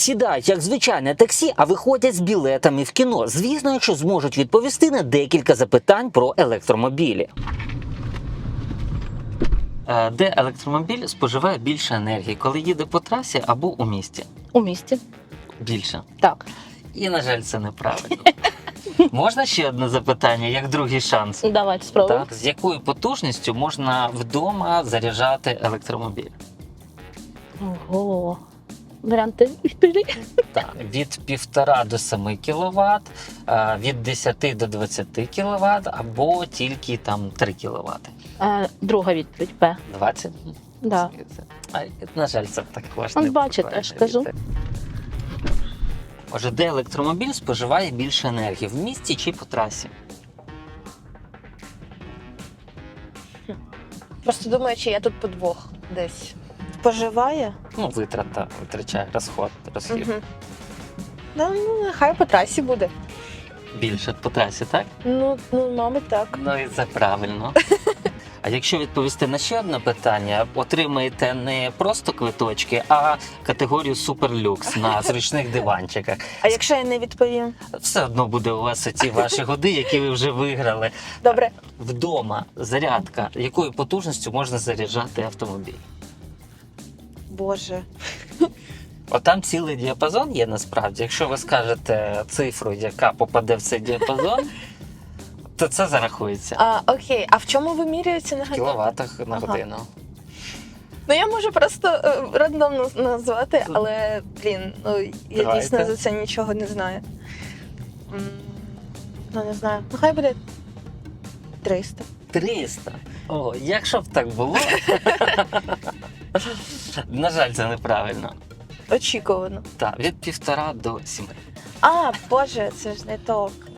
Сідають як звичайне таксі, а виходять з білетами в кіно. Звісно, якщо зможуть відповісти на декілька запитань про електромобілі. Е, Де електромобіль споживає більше енергії, коли їде по трасі або у місті? У місті. Більше. Так. І, на жаль, це неправильно. Можна ще одне запитання, як другий шанс? Давайте спробуємо. Так, з якою потужністю можна вдома заряджати електромобіль? Ого. Варіанти відповіді. Так, від 1,5 до 7 кВт, від 10 до 20 кВт або тільки там 3 кВт. Е, друга відповідь П. 20? Да. На жаль, це також не бачите, правильна ж кажу. Отже, де електромобіль споживає більше енергії в місті чи по трасі? Просто думаю, чи я тут подвох десь. Споживає? Ну, витрата, витрачає розход, розхід. Угу. Ну, ну, нехай по трасі буде. Більше по трасі, так? Ну, ну, мабуть, так. Ну і це правильно. А якщо відповісти на ще одне питання, отримаєте не просто квиточки, а категорію суперлюкс на зручних диванчиках. А якщо я не відповім? Все одно буде у вас ці ваші годи, які ви вже виграли. Добре. Вдома зарядка, якою потужністю можна заряджати автомобіль? Боже. От там цілий діапазон є насправді. Якщо ви скажете цифру, яка попаде в цей діапазон, то це зарахується А, окей, а в чому вимірюється в нагадаю? кіловатах на Ага. годину. Ну я можу просто е, рандомно назвати, але блін, ну я Давайте. дійсно за це нічого не знаю. М, Ну не знаю. Ну хай буде 300. 300. О, якщо б так було. На жаль, це неправильно. Очікувано. Так, від півтора до сіми. А, боже, це ж не то.